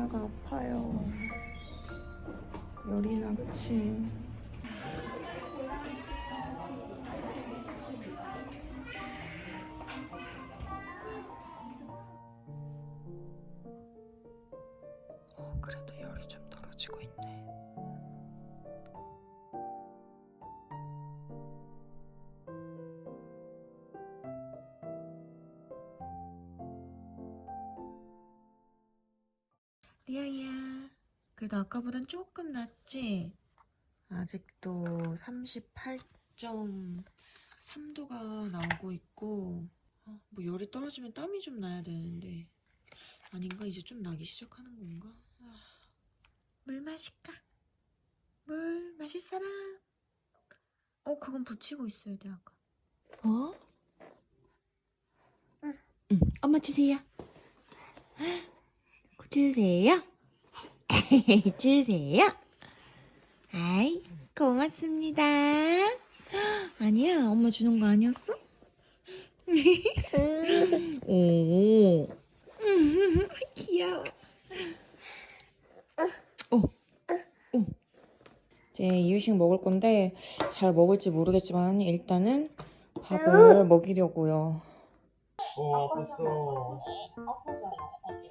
리아가 아파요. 열이나 그 리아야, 그래도 아까보단 조금 낫지? 아직도 38.3도가 나오고 있고, 어, 뭐 열이 떨어지면 땀이 좀 나야 되는데, 아닌가? 이제 좀 나기 시작하는 건가? 아, 물 마실까? 물 마실 사람? 어, 그건 붙이고 있어야 돼, 아까. 어? 응, 엄마 주세요. 주세요. 주세요. 아이, 고맙습니다. 아니야, 엄마 주는 거 아니었어? 오. 귀여워. 오. 오. 이제 이유식 먹을 건데 잘 먹을지 모르겠지만 일단은 밥을 어. 먹이려고요. 어, 아팠어. 아팠어.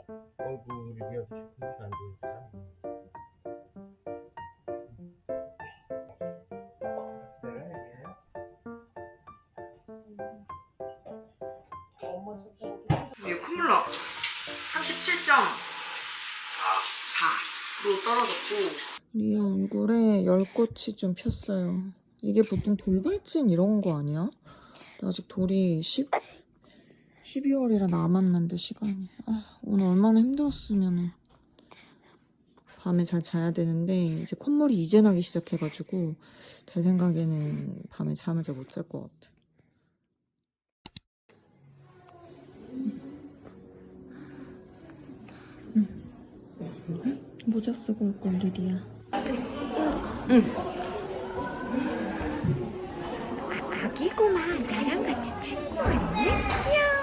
6이어서 19이 안 되니까 이거 콧물 나 37.4로 떨어졌고. 리아 얼굴에 열꽃이 좀 폈어요. 이게 보통 돌발진 이런 거 아니야? 아직 돌이 10, 12월이라 남았는데 시간이 아, 오늘 얼마나 힘들었으면 밤에 잘 자야 되는데 이제 콧물이 이제 나기 시작해가지고 제 생각에는 밤에 잠을 잘 못 잘 것 같아 모자 쓰고 올걸 리리야. 응. 아기구나. 나랑 같이 친구 같네.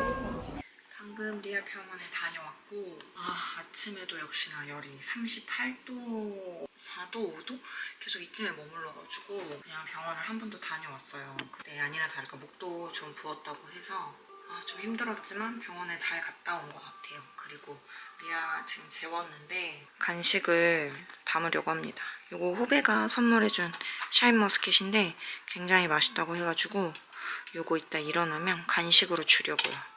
방금 리아 병원에 다녀왔고 아 아침에도 역시나 열이 38도 4도 5도 계속 이쯤에 머물러가지고 그냥 병원을 한번더 다녀왔어요. 그래 아니나 다를까 목도 좀 부었다고 해서 아, 좀 힘들었지만 병원에 잘 갔다 온 것 같아요. 그리고 리아 지금 재웠는데 간식을 담으려고 합니다. 요거 후배가 선물해준 샤인머스켓인데 굉장히 맛있다고 해가지고 요거 이따 일어나면 간식으로 주려고요.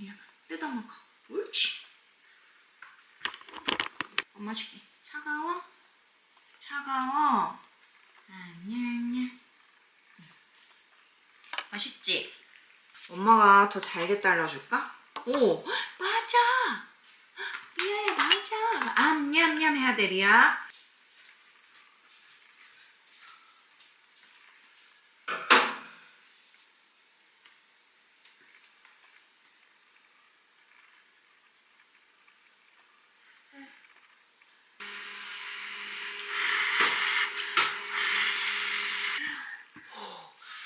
리아 뜯어먹어. 옳지. 엄마 줄게. 차가워? 차가워? 아니야, 아니야. 맛있지? 엄마가 더 잘게 잘라줄까? 오, 맞아! 리아야, 맞아! 암냠냠 해야 돼, 리아.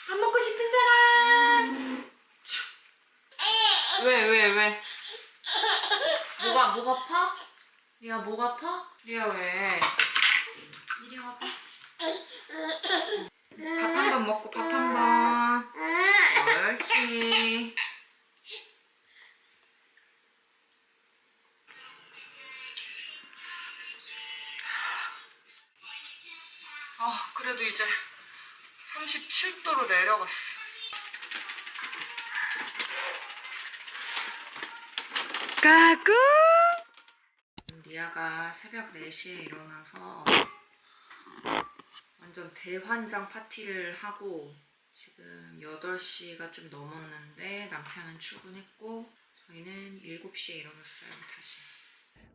밥 먹고 싶은 사람! 왜, 왜, 왜? 뭐가, 목 아파? 리아 목 아파? 리아 왜? 이리 와봐. 밥 한 번 먹고 밥 한 번. 옳지. 아, 그래도 이제 37도로 내려갔어. 까꿍! 리아가 새벽 4시에 일어나서 완전 대환장 파티를 하고 지금 8시가 좀 넘었는데 남편은 출근했고 저희는 7시에 일어났어요 다시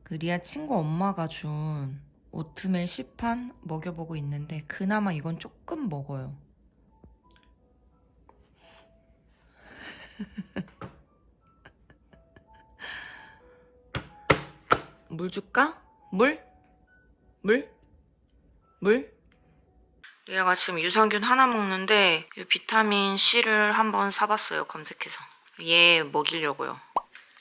그 리아 친구 엄마가 준 오트밀 시판 먹여보고 있는데 그나마 이건 조금 먹어요. 물 줄까? 물? 물? 물? 리아가 지금 유산균 하나 먹는데 이 비타민 C를 한번 사봤어요 검색해서 얘 먹이려고요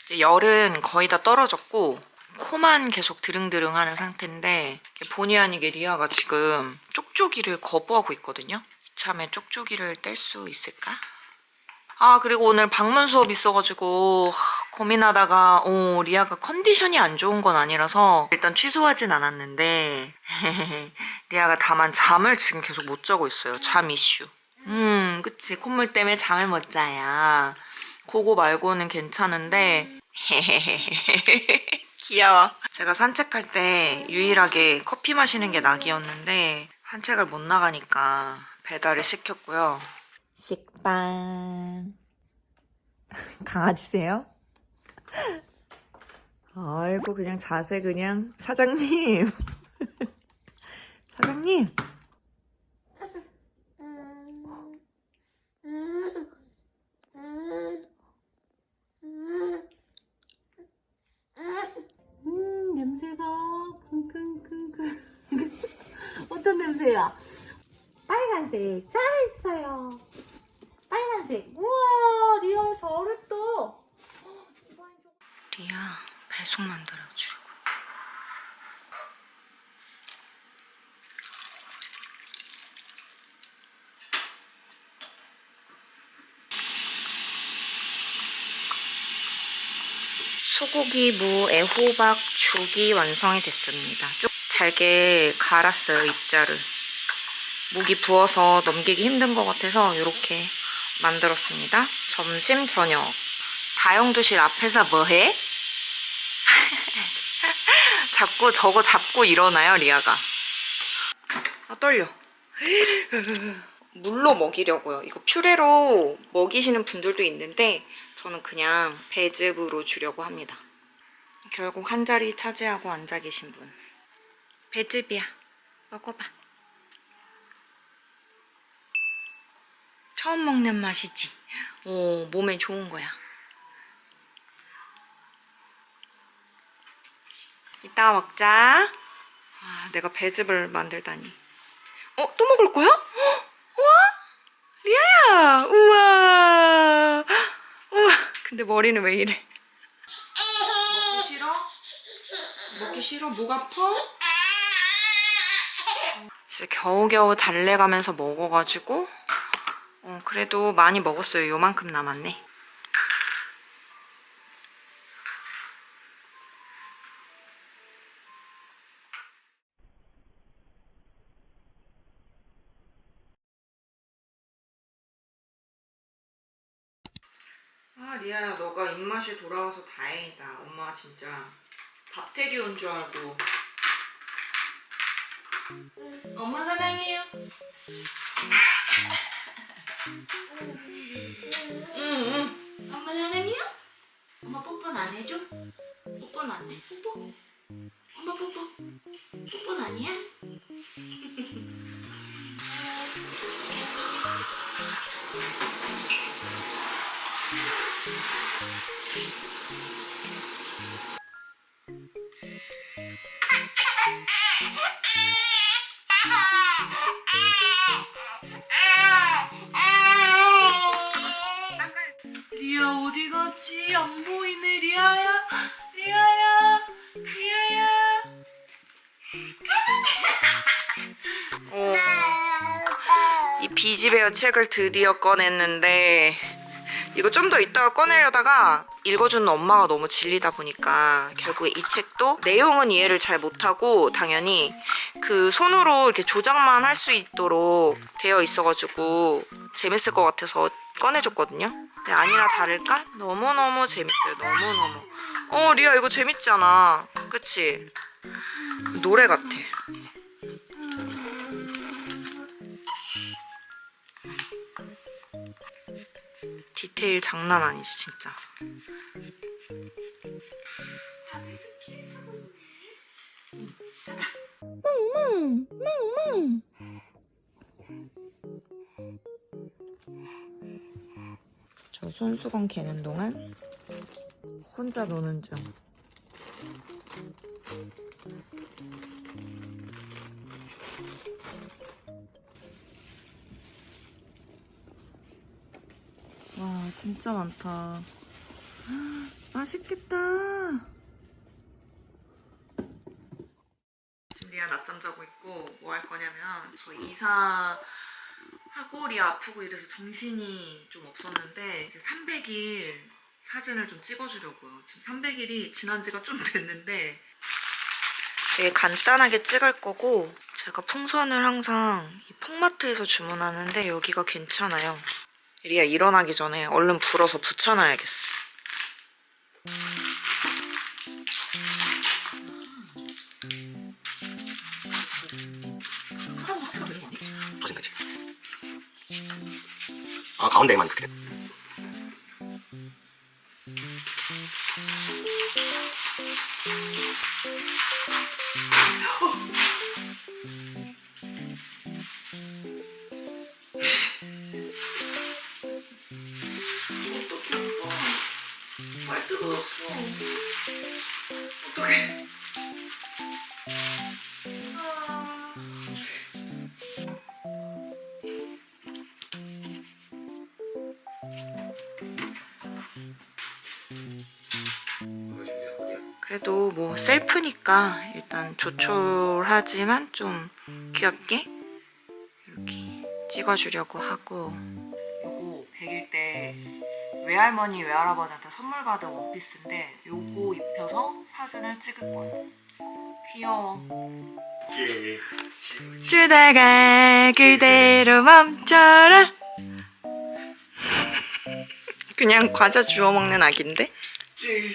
이제 열은 거의 다 떨어졌고 코만 계속 드릉드릉하는 상태인데 본의 아니게 리아가 지금 쪽쪽이를 거부하고 있거든요 이참에 쪽쪽이를 뗄 수 있을까? 아 그리고 오늘 방문 수업 있어가지고 하, 고민하다가 어, 리아가 컨디션이 안 좋은 건 아니라서 일단 취소하진 않았는데 리아가 다만 잠을 지금 계속 못 자고 있어요. 잠 이슈. 음 그치. 콧물 때문에 잠을 못 자요. 그거 말고는 괜찮은데 귀여워. 제가 산책할 때 유일하게 커피 마시는 게 낙이었는데 산책을 못 나가니까 배달을 시켰고요 식빵 강아지세요? 아이고 그냥 자세 그냥 사장님 사장님 음, 냄새가 킁킁킁킁. 어떤 냄새야? 빨간색. 잘했어요. 빨간색. 우와, 리아 잘했다. 리아 배숙 만들어주려고 소고기 무 애호박 죽이 완성이 됐습니다. 좀 잘게 갈았어요 입자를. 목이 부어서 넘기기 힘든 것 같아서 이렇게 만들었습니다. 점심 저녁. 다용도실 앞에서 뭐해? 자꾸 저거 잡고 일어나요 리아가. 아 떨려. 물로 먹이려고요. 이거 퓨레로 먹이시는 분들도 있는데 저는 그냥 배즙으로 주려고 합니다. 결국 한 자리 차지하고 앉아 계신 분. 배즙이야. 먹어봐. 처음 먹는 맛이지. 오, 몸에 좋은 거야. 이따 먹자. 아, 내가 배즙을 만들다니. 어, 또 먹을 거야? 헉, 우와! 리아야! 우와! 우와! 근데 머리는 왜 이래? 먹기 싫어? 먹기 싫어? 목 아파? 진짜 겨우겨우 달래가면서 먹어가지고 어, 그래도 많이 먹었어요. 요만큼 남았네. 아 리아야 너가 입맛이 돌아와서 다행이다 엄마 진짜 밥태기 온 줄 알고 엄마 사랑해요 응응 엄마 사랑해요? 엄마 뽀뽀는 안 해줘? 뽀뽀는 안 해? 뽀뽀? 엄마 뽀뽀 뽀뽀는 아니야? 이 비지베어 책을 드디어 꺼냈는데 이거 좀 더 이따가 꺼내려다가 읽어주는 엄마가 너무 질리다 보니까 결국에 이 책도 내용은 이해를 잘 못하고 당연히 그 손으로 이렇게 조작만 할 수 있도록 되어 있어가지고 재밌을 것 같아서 꺼내줬거든요. 근데 아니라 다를까? 너무너무 재밌어요. 너무너무. 어, 리아 이거 재밌잖아. 그치? 노래 같아. 디테일 장난 아니지 진짜. 저 손수건 개는 동안 혼자 노는 중. 진짜 많다. 맛있겠다. 지금 리아 낮잠 자고 있고 뭐 할 거냐면 저 이사 하고 리아 아프고 이래서 정신이 좀 없었는데 이제 300일 사진을 좀 찍어주려고요. 지금 300일이 지난 지가 좀 됐는데 되게 간단하게 찍을 거고 제가 풍선을 항상 이 퐁마트에서 주문하는데 여기가 괜찮아요. 리아 일어나기 전에 얼른 불어서 붙여놔야겠어. 터진. 아 가운데만 그래. 말 셀프니까 일단 조촐하지만 좀 귀엽게 이렇게 찍어주려고 하고. 요거 100일 때 외할머니 외할아버지한테 선물 받은 원피스인데 요거 입혀서 사진을 찍을 거예요 귀여워. 예. 주다가 그대로 멈춰라. 그냥 과자 주워 먹는 아기인데? 찔.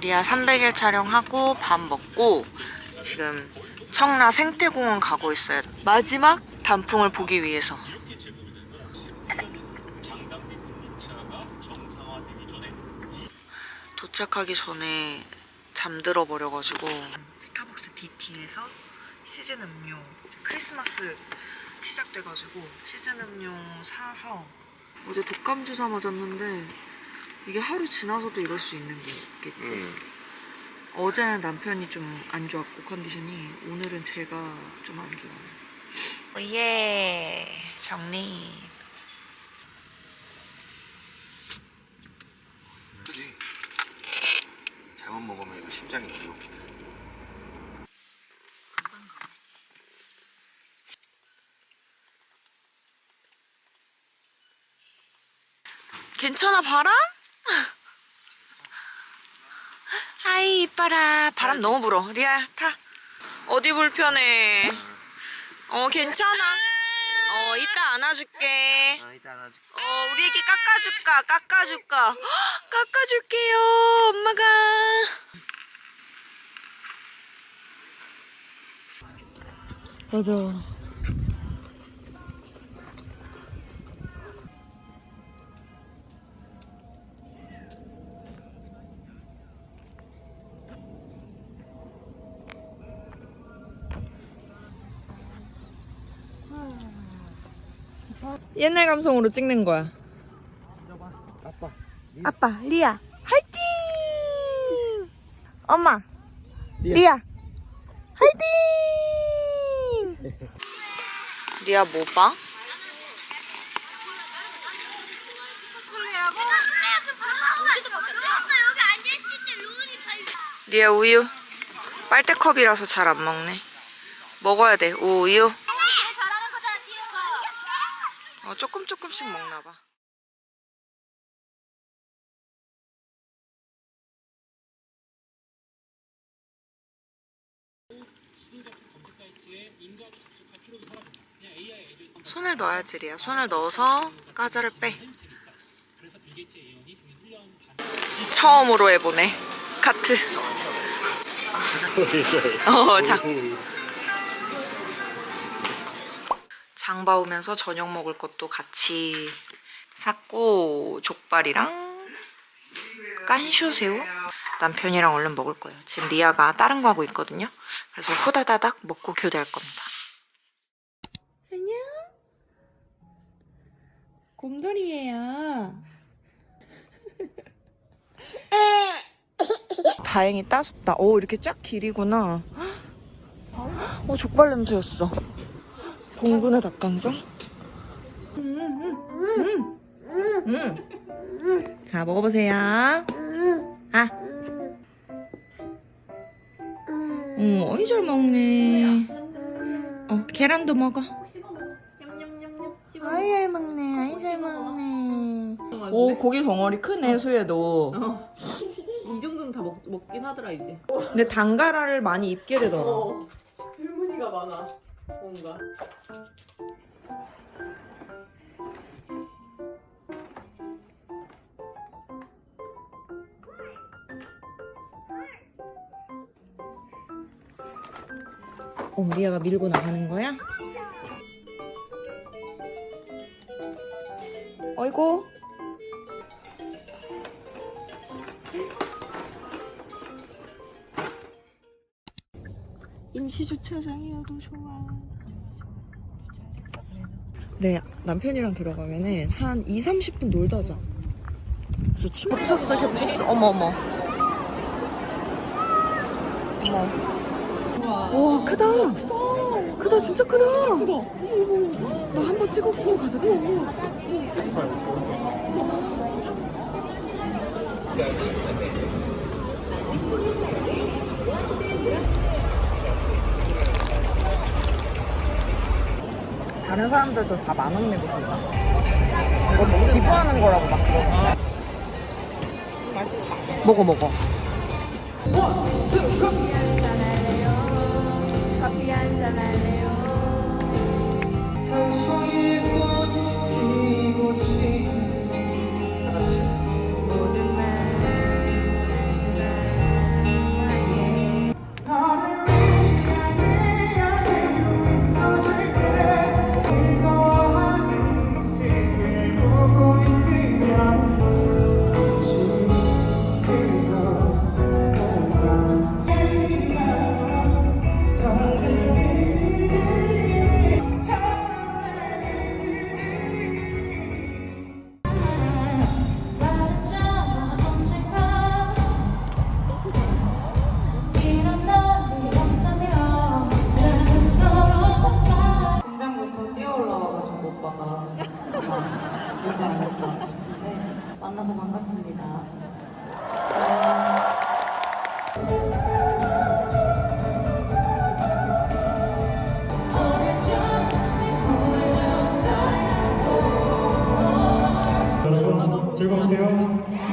리아 300일 촬영하고 밥 먹고 지금 청라 생태공원 가고 있어요. 마지막 단풍을 보기 위해서. 도착하기 전에 잠들어 버려가지고 스타벅스 DT에서 시즌 음료 크리스마스 시작돼가지고 시즌 음료 사서 어제 독감 주사 맞았는데 이게 하루 지나서도 이럴 수 있는 거겠지. 음. 어제는 남편이 좀 안 좋았고 컨디션이 오늘은 제가 좀 안 좋아요. 오예 정리. 그지. 잘못 먹으면 이거 심장이 위험해. 괜찮아 바람? 하이 이뻐라 바람 너무 불어. 리아 타. 어디 불편해? 어 괜찮아. 어 이따 안아줄게. 아 이따 안아줄게. 어 우리 애기 깎아줄까? 깎아줄까? 헉, 깎아줄게요 엄마가. 맞아 옛날 감성으로 찍는 거야. 아빠. 아빠, 리아, 화이팅! 엄마, 리아, 화이팅! 리아 뭐 봐? 리아 우유. 빨대컵이라서 잘 안 먹네. 먹어야 돼, 우유. 잘하는 거잖아, 뒤에서. 어, 조금 조금씩 먹나 봐. 손을 넣어야지 리야. 손을 넣어서 과자를 빼. 처음으로 해보네. 카트. 어, 장. 장 봐오면서 저녁 먹을 것도 같이 샀고 족발이랑 깐쇼새우 남편이랑 얼른 먹을 거예요. 지금 리아가 다른 거 하고 있거든요. 그래서 후다다닥 먹고 교대할 겁니다. 안녕. 곰돌이에요. 다행히 따숩다. 오 이렇게 쫙 길이구나. 어 족발 냄새였어. 공군의 닭강정. 음, 음, 음. 자 먹어보세요. 아. 어, 어이 잘 먹네. 어, 계란도 먹어. 아이 잘 먹네, 아이 잘 먹네. 오, 고기 덩어리 크네, 소혜도. 이 정도는 다 먹, 먹긴 하더라 이제. 근데 단가라를 많이 입게 되더라. 할머니가 많아. 뭔가. 어, 리아가 밀고 나가는 거야? 어이구. 임시 주차장이어도 좋아. 네, 남편이랑 들어가면은 한 2, 30분 놀다 자. 그래서 침 겹쳤어, 겹쳤어. 어머, 어머. 어머. 와 크다. 크다. 크다 진짜 크다. 나 한 번 찍었고 가자. 다른 사람들도 다 만 원 내고 준다. 이거 뭐 기부하는 거라고 막 그러지. 먹어 먹어. 한 송이 꽃이 즐거우세요?